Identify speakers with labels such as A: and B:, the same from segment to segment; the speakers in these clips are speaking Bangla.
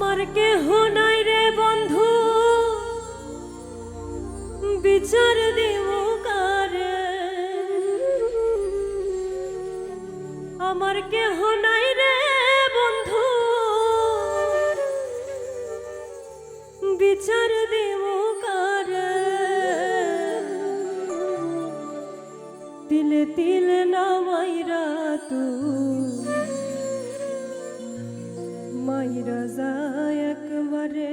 A: তোমার কেহ নাই রে বন্ধু। বিচার দেব কারে। আমার কেহ নাই রে বন্ধু। বিচার দেব কারে। তিলে তিল নামাইরা তুই। রাজায় একবারে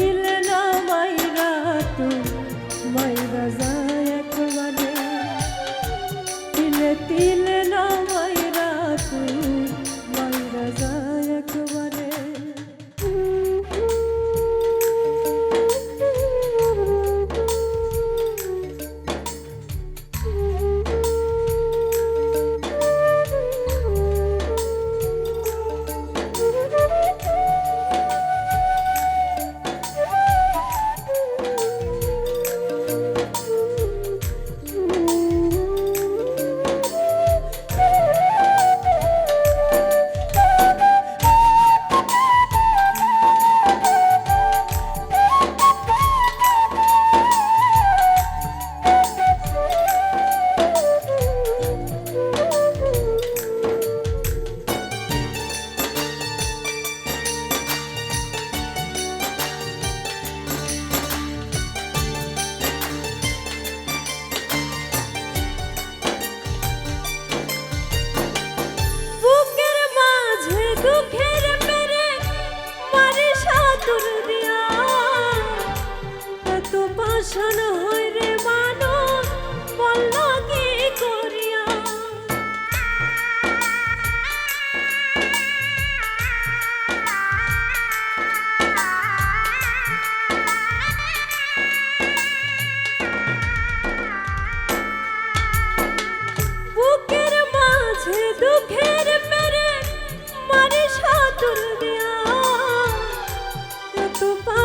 A: ile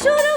A: sure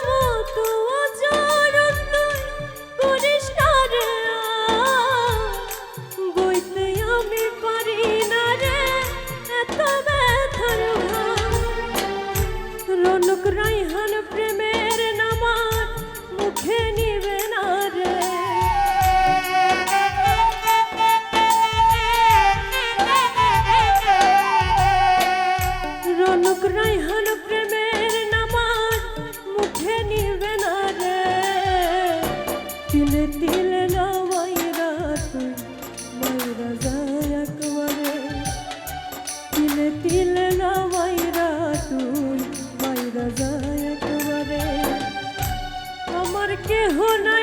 A: তিলে না মাইরা তুই মাইরা যায় তোমারে আমার কেহ নাই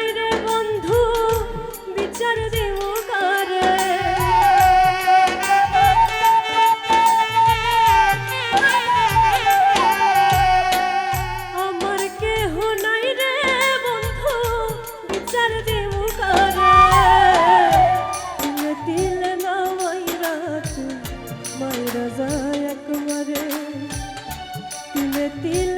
A: রাজা একবারে তিলে তিলে